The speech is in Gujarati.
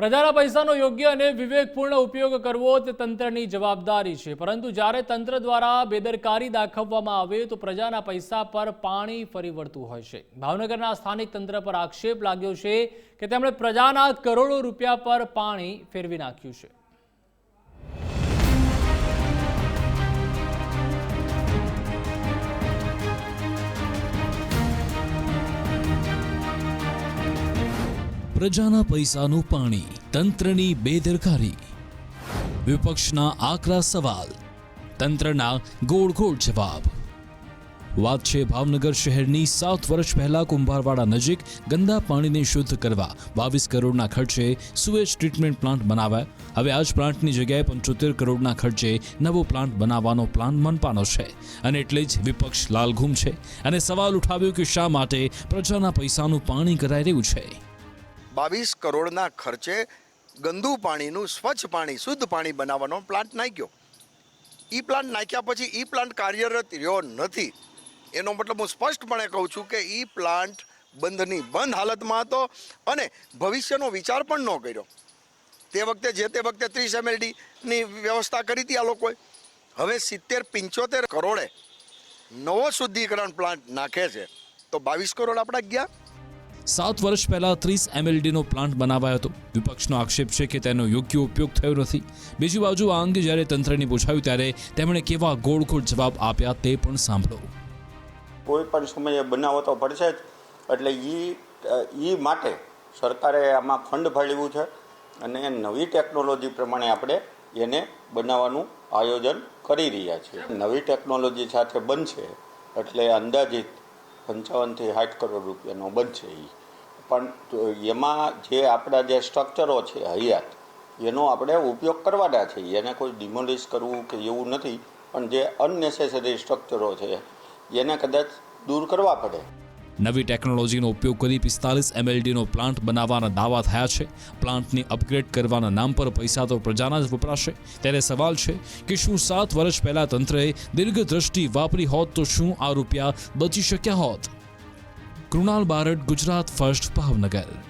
પ્રજાના પૈસાનો યોગ્ય અને વિવેકપૂર્ણ ઉપયોગ કરવો તે તંત્રની જવાબદારી છે. પરંતુ જ્યારે તંત્ર દ્વારા બેદરકારી દાખવવામાં આવે તો પ્રજાના પૈસા પર પાણી ફરી વળતું હોય છે. ભાવનગરના સ્થાનિક તંત્ર પર આક્ષેપ લાગ્યો છે કે તેમણે પ્રજાના કરોડો રૂપિયા પર પાણી ફેરવી નાખ્યું છે. પ્રજાના પૈસાનું પાણી, તંત્રની બેદરકારી. વિપક્ષના આકરા સવાલ, તંત્રના ગોળ ગોળ જવાબ. વાત છે ભાવનગર શહેરની સાત વર્ષ પહેલા કુંભારવાડા નજીક ગંદા પાણીને શુદ્ધ કરવા બાવીસ કરોડના ખર્ચે સુએજ ટ્રીટમેન્ટ પ્લાન્ટ બનાવાય. હવે આ જ પ્લાન્ટની જગ્યાએ પંચોતેર કરોડના ખર્ચે નવો પ્લાન્ટ બનાવવાનો પ્લાન મનપાનો છે. અને એટલે જ વિપક્ષ લાલઘૂમ છે. અને સવાલ ઉઠાવ્યો કે શા માટે પ્રજાના પૈસાનું પાણી કરાઈ રહ્યું છે? બાવીસ કરોડના ખર્ચે ગંદુ પાણીનું સ્વચ્છ પાણી, શુદ્ધ પાણી બનાવવાનો પ્લાન્ટ નાખ્યો. એ પ્લાન્ટ નાખ્યા પછી ઈ પ્લાન્ટ કાર્યરત રહ્યો નથી. એનો મતલબ હું સ્પષ્ટપણે કહું છું કે ઈ પ્લાન્ટ બંધની બંધ હાલતમાં હતો અને ભવિષ્યનો વિચાર પણ ન કર્યો. તે વખતે જે તે વખતે ત્રીસ એમએલડીની વ્યવસ્થા કરી હતી આ લોકોએ. હવે સિત્તેર, પંચોતેર કરોડે નવો શુદ્ધિકરણ પ્લાન્ટ નાખે છે. તો બાવીસ કરોડ આપણા ગયા? સાત વર્ષ પહેલાં ત્રીસ એમએલડીનો પ્લાન્ટ બનાવાયો હતો. વિપક્ષનો આક્ષેપ છે કે તેનો યોગ્ય ઉપયોગ થયો નથી. બીજી બાજુ આ અંગે જ્યારે તંત્રને પૂછાયું ત્યારે તેમણે કેવા ગોળ ગોળ જવાબ આપ્યા તે પણ સાંભળો. કોઈ પણ સમયે બનાવો તો પડશે જ. એટલે એ એ માટે સરકારે આમાં ફંડ ફાળવ્યું છે અને નવી ટેકનોલોજી પ્રમાણે આપણે એને બનાવવાનું આયોજન કરી રહ્યા છીએ. નવી ટેકનોલોજી સાથે બનશે એટલે અંદાજિત પંચાવનથી સાઠ કરોડ રૂપિયાનો બનશે એ પણ એમાં જે આપણા જે સ્ટ્રક્ચરો છે, હયાત, એનો આપણે ઉપયોગ કરવાના છે. એને કોઈ ડિમોલિશ કરવું કે એવું નથી. પણ જે અનનેસેસરી સ્ટ્રક્ચરો છે, એને કદાચ દૂર કરવા પડે. નવી ટેકનોલોજીનો ઉપયોગ કરી પિસ્તાલીસ એમએલડીનો પ્લાન્ટ બનાવવાના દાવા થયા છે. પ્લાન્ટને અપગ્રેડ કરવાના નામ પર પૈસા તો પ્રજાના જ વપરાશે. ત્યારે સવાલ છે કે શું સાત વર્ષ પહેલાં તંત્રએ દીર્ઘદ્રષ્ટિ વાપરી હોત તો શું આ રૂપિયા બચી શક્યા હોત? કૃણાલ બારડ, ગુજરાત ફર્સ્ટ ભાવનગર.